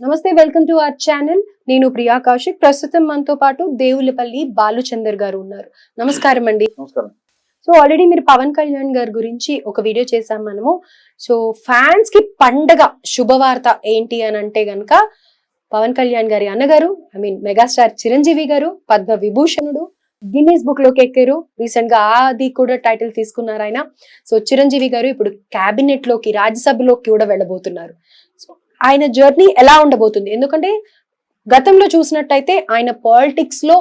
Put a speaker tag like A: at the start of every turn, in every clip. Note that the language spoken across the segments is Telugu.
A: నమస్తే వెల్కమ్ టు అవర్ ఛానల్. నేను ప్రియా కౌశిక్. ప్రస్తుతం మనతో పాటు దేవులపల్లి బాలుచందర్ గారు ఉన్నారు. నమస్కారం అండి. సో ఆల్రెడీ మీరు పవన్ కళ్యాణ్ గారి గురించి ఒక వీడియో చేసాం మనము. సో ఫ్యాన్స్కి పండగ శుభవార్త ఏంటి అని అంటే గనక పవన్ కళ్యాణ్ గారి అన్నగారు ఐ మీన్ మెగాస్టార్ చిరంజీవి గారు పద్మ విభూషణుడు గిన్నీస్ బుక్లోకి ఎక్కారు. రీసెంట్గా అది కూడా టైటిల్ తీసుకున్నారు ఆయన. సో చిరంజీవి గారు ఇప్పుడు క్యాబినెట్లోకి రాజ్యసభలోకి కూడా వెళ్ళబోతున్నారు. సో ఆయన జర్నీ ఎలా ఉండబోతుంది? ఎందుకంటే గతంలో చూసినట్టయితే ఆయన పాలిటిక్స్లో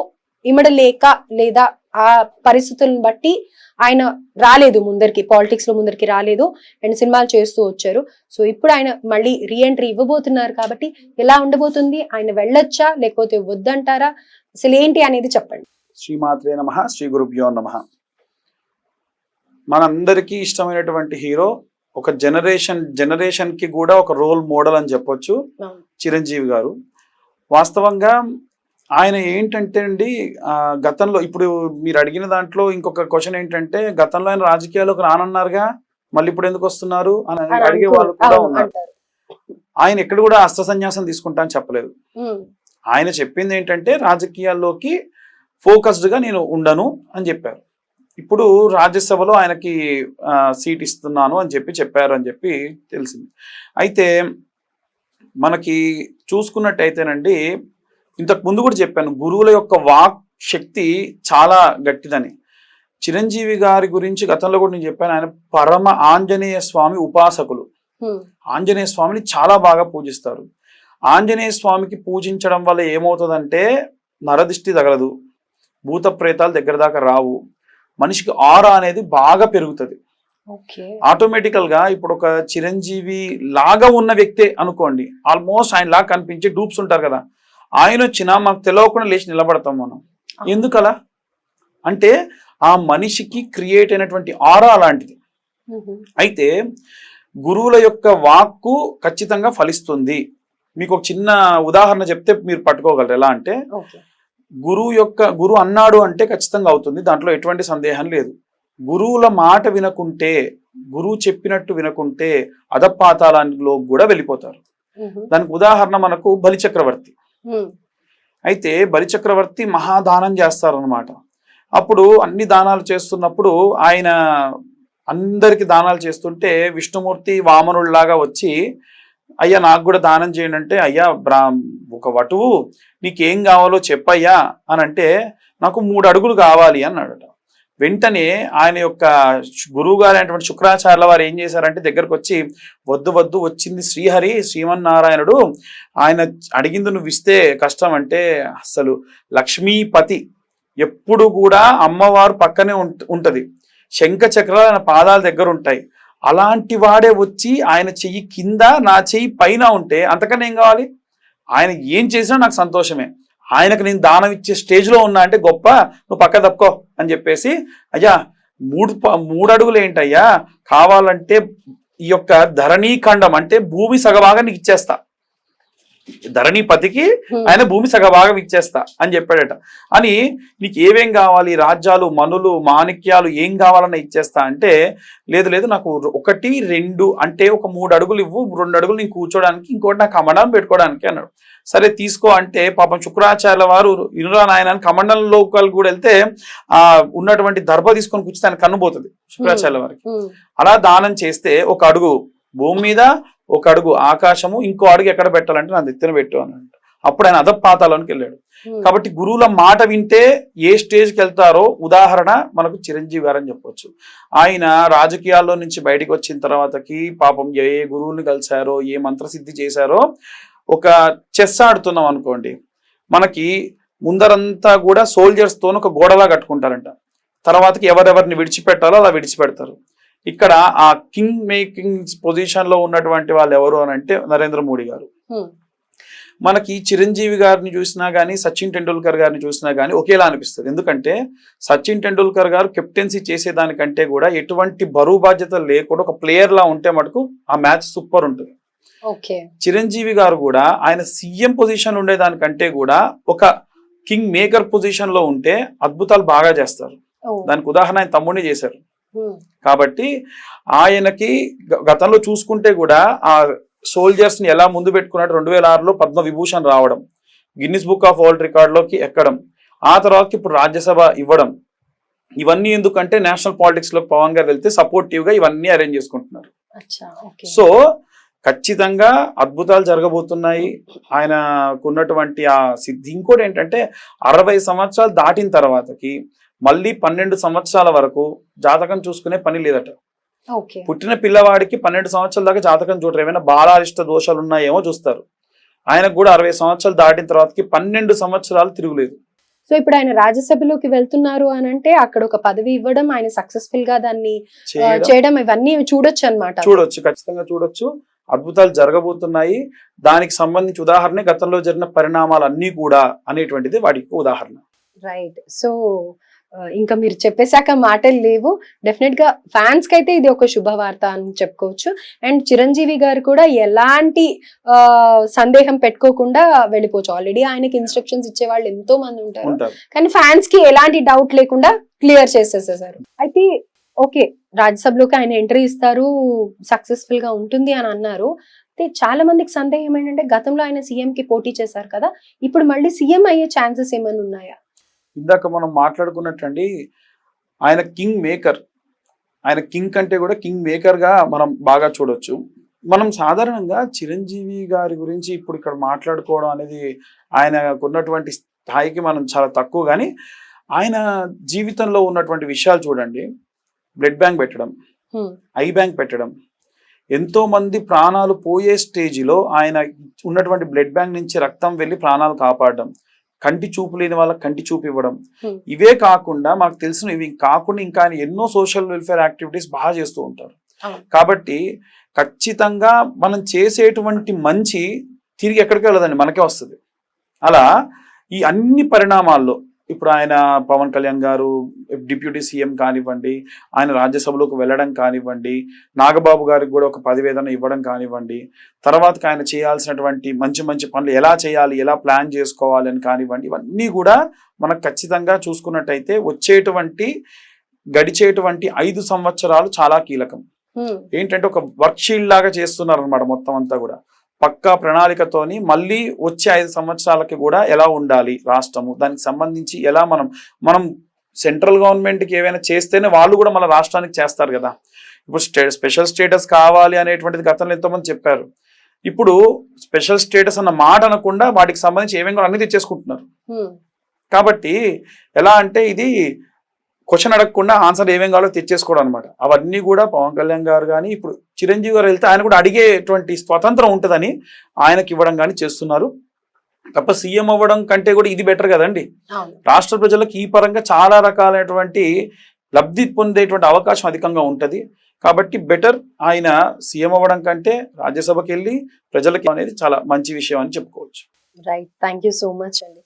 A: ఇమడలేక లేదా ఆ పరిస్థితులను బట్టి ఆయన రాలేదు ముందరికి పాలిటిక్స్లో ముందరికి రాలేదు అండ్ సినిమాలు చేస్తూ వచ్చారు. సో ఇప్పుడు ఆయన మళ్ళీ రీఎంట్రీ ఇవ్వబోతున్నారు కాబట్టి ఎలా ఉండబోతుంది? ఆయన వెళ్ళొచ్చా? లేకపోతే వద్దంటారా? అసలు ఏంటి అనేది చెప్పండి.
B: శ్రీమాత్రే నమ శ్రీ గురుభ్యో నమ. మనందరికీ ఇష్టమైనటువంటి హీరో ఒక జనరేషన్ జనరేషన్కి కూడా ఒక రోల్ మోడల్ అని చెప్పొచ్చు. చిరంజీవి గారు. వాస్తవంగా ఆయన ఏంటంటే అండి గతంలో ఇప్పుడు మీరు అడిగిన దాంట్లో ఇంకొక క్వశ్చన్ ఏంటంటే గతంలో ఆయన రాజకీయాల్లోకి రానన్నారుగా మళ్ళీ ఇప్పుడు ఎందుకు వస్తున్నారు అని అడిగే వాళ్ళు కూడా ఉన్నారు. ఆయన ఎక్కడ కూడా అస్త్ర సన్యాసం తీసుకుంటా అని చెప్పలేదు. ఆయన చెప్పింది ఏంటంటే రాజకీయాల్లోకి ఫోకస్డ్గా నేను ఉండను అని చెప్పారు. ఇప్పుడు రాజ్యసభలో ఆయనకి సీట్ ఇస్తున్నాను అని చెప్పి చెప్పారు అని చెప్పి తెలిసింది. అయితే మనకి చూసుకున్నట్టయితేనండి ఇంతకు ముందు కూడా చెప్పాను గురువుల యొక్క వాక్ శక్తి చాలా గట్టిదని. చిరంజీవి గారి గురించి గతంలో కూడా నేను చెప్పాను ఆయన పరమ ఆంజనేయ స్వామి ఉపాసకులు. ఆంజనేయ స్వామిని చాలా బాగా పూజిస్తారు. ఆంజనేయ స్వామికి పూజించడం వల్ల ఏమవుతుందంటే నరదిష్టి తగలదు. భూత ప్రేతాలు దగ్గర దాకా రావు. మనిషికి ఆరా అనేది బాగా పెరుగుతుంది. ఆటోమేటికల్గా ఇప్పుడు ఒక చిరంజీవి లాగా ఉన్న వ్యక్తే అనుకోండి ఆల్మోస్ట్ ఆయన లాగా కనిపించే డూప్స్ ఉంటారు కదా ఆయన వచ్చినా మనకు తెలియకుండా లేచి నిలబడతాం మనం. ఎందుకలా? అంటే ఆ మనిషికి క్రియేట్ అయినటువంటి ఆరా అలాంటిది అయితే గురువుల యొక్క వాక్కు ఖచ్చితంగా ఫలిస్తుంది. మీకు ఒక చిన్న ఉదాహరణ చెప్తే మీరు పట్టుకోగలరు. ఎలా అంటే గురువు యొక్క గురువు అన్నాడు అంటే ఖచ్చితంగా అవుతుంది. దాంట్లో ఎటువంటి సందేహం లేదు. గురువుల మాట వినకుంటే గురువు చెప్పినట్టు వినకుంటే అధపాతాళంలో కూడా వెళ్ళిపోతారు. దానికి ఉదాహరణ మనకు బలిచక్రవర్తి. అయితే బలిచక్రవర్తి మహాదానం చేస్తారనమాట అప్పుడు అన్ని దానాలు చేస్తున్నప్పుడు ఆయన అందరికి దానాలు చేస్తుంటే విష్ణుమూర్తి వామనుడిలాగా వచ్చి అయ్యా నాకు కూడా దానం చేయండి అంటే అయ్యా బ్రా ఒక వటువు నీకేం కావాలో చెప్పయ్యా అని అంటే నాకు మూడు అడుగులు కావాలి అన్నాడట. వెంటనే ఆయన యొక్క గురువు గారైనటువంటి శుక్రాచార్యుల వారు ఏం చేశారంటే దగ్గరకు వచ్చి వద్దు వద్దు వచ్చింది శ్రీహరి శ్రీమన్నారాయణుడు ఆయన అడిగింది నువ్వు ఇస్తే కష్టం అంటే అసలు లక్ష్మీపతి ఎప్పుడు కూడా అమ్మవారు పక్కనే ఉంటది. శంఖ చక్రాలు ఆయన పాదాల దగ్గర ఉంటాయి. అలాంటి వాడే వచ్చి ఆయన చెయ్యి కింద నా చెయ్యి పైన ఉంటే అంతకన్నా ఏం కావాలి? ఆయన ఏం చేసినా నాకు సంతోషమే. ఆయనకు నేను దానం ఇచ్చే స్టేజ్లో ఉన్నా అంటే గొప్ప నువ్వు పక్క తప్పుకో అని చెప్పేసి అయ్యా మూడు ప- మూడు అడుగులు ఏంటయ్యా? కావాలంటే ఈ యొక్క ధరణీ ఖండం అంటే భూమి సగభాగం నీకు ఇచ్చేస్తా. ధరణీపతికి
A: ఉమ్,
B: ఆయన భూమి సగభాగం ఇచ్చేస్తా అని చెప్పాడట. అని నీకు ఏమేం కావాలి? రాజ్యాలు మనులు మాణిక్యాలు ఏం కావాలన్నా ఇచ్చేస్తా అంటే లేదు లేదు నాకు ఒకటి రెండు అంటే ఒక మూడు అడుగులు ఇవ్వు రెండు అడుగులు నేను కూర్చోడానికి ఇంకోటి నాకు కమండం పెట్టుకోవడానికి అన్నాడు. సరే తీసుకో అంటే పాపం శుక్రాచార్యుల వారు ఇనురా నాయన అని కమండలం లోకాలు కూడా వెళ్తే ఆ ఉన్నటువంటి దర్భ తీసుకొని కూర్చుని ఆయన కన్ను పోతుంది శుక్రాచార్యుల వారికి. అలా దానం చేస్తే ఒక అడుగు భూమి మీద ఒక అడుగు ఆకాశము ఇంకో అడుగు ఎక్కడ పెట్టాలంటే నా ఎత్తున పెట్టు అని అంట. అప్పుడు ఆయన అధపాతాలోనికి వెళ్ళాడు. కాబట్టి గురువుల మాట వింటే ఏ స్టేజ్కి వెళ్తారో ఉదాహరణ మనకు చిరంజీవి గారు అని చెప్పొచ్చు. ఆయన రాజకీయాల్లో నుంచి బయటకు వచ్చిన తర్వాతకి పాపం ఏ గురువుని కలిశారో ఏ మంత్రసిద్ధి చేశారో ఒక చెస్ ఆడుతున్నాం అనుకోండి. మనకి ముందరంతా కూడా సోల్జర్స్తో ఒక గోడలా కట్టుకుంటారంట. తర్వాతకి ఎవరెవరిని విడిచిపెట్టాలో అలా విడిచిపెడతారు. ఇక్కడ ఆ కింగ్ మేకింగ్ పొజిషన్లో ఉన్నటువంటి వాళ్ళు ఎవరు అని అంటే నరేంద్ర మోడీ గారు.
A: ఉమ్,
B: మనకి చిరంజీవి గారిని చూసినా గానీ సచిన్ టెండూల్కర్ గారిని చూసినా గానీ ఒకేలా అనిపిస్తుంది. ఎందుకంటే సచిన్ టెండూల్కర్ గారు కెప్టెన్సీ చేసేదానికంటే కూడా ఎటువంటి బరువు బాధ్యతలు లేకుండా ఒక ప్లేయర్ లా ఉంటే మటుకు ఆ మ్యాచ్ సూపర్ ఉంటుంది. చిరంజీవి గారు కూడా ఆయన సీఎం పొజిషన్ ఉండేదానికంటే కూడా ఒక కింగ్ మేకర్ పొజిషన్లో ఉంటే అద్భుతాలు బాగా చేస్తారు.
A: ఓ,
B: దానికి ఉదాహరణ ఆయన తమ్ముడిని చేశారు. కాబట్టి ఆయనకి గతంలో చూసుకుంటే కూడా ఆ సోల్జర్స్ని ఎలా ముందు పెట్టుకున్నట్టు రెండు వేల ఆరులో పద్మ విభూషణ్ రావడం గిన్నిస్ బుక్ ఆఫ్ వరల్డ్ రికార్డులోకి ఎక్కడం ఆ తర్వాత ఇప్పుడు రాజ్యసభ ఇవ్వడం ఇవన్నీ ఎందుకంటే నేషనల్ పాలిటిక్స్లో పవన్ గారు వెళ్తే సపోర్టివ్గా ఇవన్నీ అరేంజ్ చేసుకుంటున్నారు. సో ఖచ్చితంగా అద్భుతాలు జరగబోతున్నాయి. ఆయనకు ఉన్నటువంటి ఆ సిద్ధి ఇంకోటి ఏంటంటే అరవై సంవత్సరాలు దాటిన తర్వాతకి మళ్ళీ పన్నెండు సంవత్సరాల వరకు జాతకం చూసుకునే పని లేదట. పుట్టిన పిల్లవాడికి పన్నెండు సంవత్సరాల దాకా జాతకం చూడరు. ఏమైనా బాలారిష్ట దోషాలు ఉన్నాయేమో చూస్తారు. ఆయనకు కూడా అరవై సంవత్సరాలు దాటిన తర్వాతకి పన్నెండు సంవత్సరాలు తిరుగులేదు.
A: సో ఇప్పుడు ఆయన రాజ్యసభలోకి వెళ్తున్నారు అని అంటే అక్కడ ఒక పదవి ఇవ్వడం ఆయన సక్సెస్ఫుల్గా దాన్ని
B: చేయడం.
A: ఇవన్నీ చూడొచ్చు అనమాట
B: చూడొచ్చు ఖచ్చితంగా చూడొచ్చు. అద్భుతాలు జరగబోతున్నాయి. దానికి సంబంధించి ఉదాహరణ గతంలో జరిగిన పరిణామాలు అన్ని కూడా అనేటువంటిది వాడికి ఉదాహరణ.
A: రైట్ సో ఇంకా మీరు చెప్పేశాక మాటలు లేవు. డెఫినెట్గా ఫ్యాన్స్కి అయితే ఇది ఒక శుభవార్త అని చెప్పుకోవచ్చు. అండ్ చిరంజీవి గారు కూడా ఎలాంటి సందేహం పెట్టుకోకుండా వెళ్ళిపోవచ్చు. ఆల్రెడీ ఆయనకి ఇన్స్ట్రక్షన్స్ ఇచ్చే వాళ్ళు ఎంతో మంది ఉంటారు.
B: ఉంటారు.
A: కానీ ఫ్యాన్స్కి ఎలాంటి డౌట్ లేకుండా క్లియర్ చేసేసేసారు. అయితే ఓకే రాజ్యసభలోకి ఆయన ఎంట్రీ ఇస్తారు సక్సెస్ఫుల్గా ఉంటుంది అని అన్నారు. అయితే చాలా మందికి సందేహం ఏంటంటే గతంలో ఆయన సీఎం కి పోటీ చేశారు కదా. ఇప్పుడు మళ్ళీ సీఎం అయ్యే ఛాన్సెస్ ఏమైనా ఉన్నాయా?
B: ఇందాక మనం మాట్లాడుకున్నట్టండి ఆయన కింగ్ మేకర్ ఆయన కింగ్ కంటే కూడా కింగ్ మేకర్గా మనం బాగా చూడొచ్చు. మనం సాధారణంగా చిరంజీవి గారి గురించి ఇప్పుడు ఇక్కడ మాట్లాడుకోవడం అనేది ఆయనకు ఉన్నటువంటి స్థాయికి మనం చాలా తక్కువ కానీ ఆయన జీవితంలో ఉన్నటువంటి విషయాలు చూడండి. బ్లడ్ బ్యాంక్ పెట్టడం. ఐ బ్యాంక్ పెట్టడం ఎంతో మంది ప్రాణాలు పోయే స్టేజిలో ఆయన ఉన్నటువంటి బ్లడ్ బ్యాంక్ నుంచి రక్తం వెళ్ళి ప్రాణాలు కాపాడడం కంటి చూపు లేని వాళ్ళకి కంటి చూపు ఇవ్వడం
A: Hmm.
B: ఇవే కాకుండా మాకు తెలిసిన ఇవి కాకుండా ఇంకా ఆయన ఎన్నో సోషల్ వెల్ఫేర్ యాక్టివిటీస్ బాగా చేస్తూ ఉంటారు. కాబట్టి ఖచ్చితంగా మనం చేసేటువంటి మంచి తిరిగి ఎక్కడికి వెళ్ళదండి మనకే వస్తుంది అలా ఈ అన్ని పరిణామాల్లో ఇప్పుడు ఆయన పవన్ కళ్యాణ్ గారు డిప్యూటీ సీఎం కానివ్వండి ఆయన రాజ్యసభలోకి వెళ్ళడం కానివ్వండి నాగబాబు గారికి కూడా ఒక పదివేదన ఇవ్వడం కానివ్వండి తర్వాత ఆయన చేయాల్సినటువంటి మంచి మంచి పనులు ఎలా చేయాలి ఎలా ప్లాన్ చేసుకోవాలి అని కానివ్వండి ఇవన్నీ కూడా మనకు ఖచ్చితంగా చూసుకున్నట్టయితే వచ్చేటువంటి గడిచేటువంటి ఐదు సంవత్సరాలు చాలా కీలకం. ఏంటంటే ఒక వర్క్ షీల్డ్ లాగా చేస్తున్నారు అనమాట మొత్తం అంతా కూడా పక్కా ప్రణాళికతోని మళ్ళీ వచ్చే ఐదు సంవత్సరాలకి కూడా ఎలా ఉండాలి రాష్ట్రము? దానికి సంబంధించి ఎలా మనం మనం సెంట్రల్ గవర్నమెంట్కి ఏవైనా చేస్తేనే వాళ్ళు కూడా మన రాష్ట్రానికి చేస్తారు కదా. ఇప్పుడు స్టే స్పెషల్ స్టేటస్ కావాలి అనేటువంటిది గతంలో ఎంతోమంది చెప్పారు. ఇప్పుడు స్పెషల్ స్టేటస్ అన్న మాట అనకుండా వాటికి సంబంధించి ఏమేమి కూడా అన్ని తెచ్చేసుకుంటున్నారు. కాబట్టి ఎలా అంటే ఇది క్వశ్చన్ అడగకుండా ఆన్సర్ ఏమేం కావాలో తెచ్చేసుకోవడం అనమాట అవన్నీ కూడా పవన్ కళ్యాణ్ గారు కానీ ఇప్పుడు చిరంజీవి గారు వెళ్తే ఆయన కూడా అడిగేటువంటి స్వతంత్రం ఉంటుందని ఆయనకి ఇవ్వడం కానీ చేస్తున్నారు. తప్ప సీఎం అవ్వడం కంటే కూడా ఇది బెటర్ కదండి. రాష్ట్ర ప్రజలకు ఈ పరంగా చాలా రకాలైనటువంటి లబ్ధి పొందేటువంటి అవకాశం అధికంగా ఉంటది. కాబట్టి బెటర్ ఆయన సీఎం అవ్వడం కంటే రాజ్యసభకి వెళ్ళి ప్రజలకి అనేది చాలా మంచి విషయం అని చెప్పుకోవచ్చు.
A: రైట్ థ్యాంక్ సో మచ్ అండి.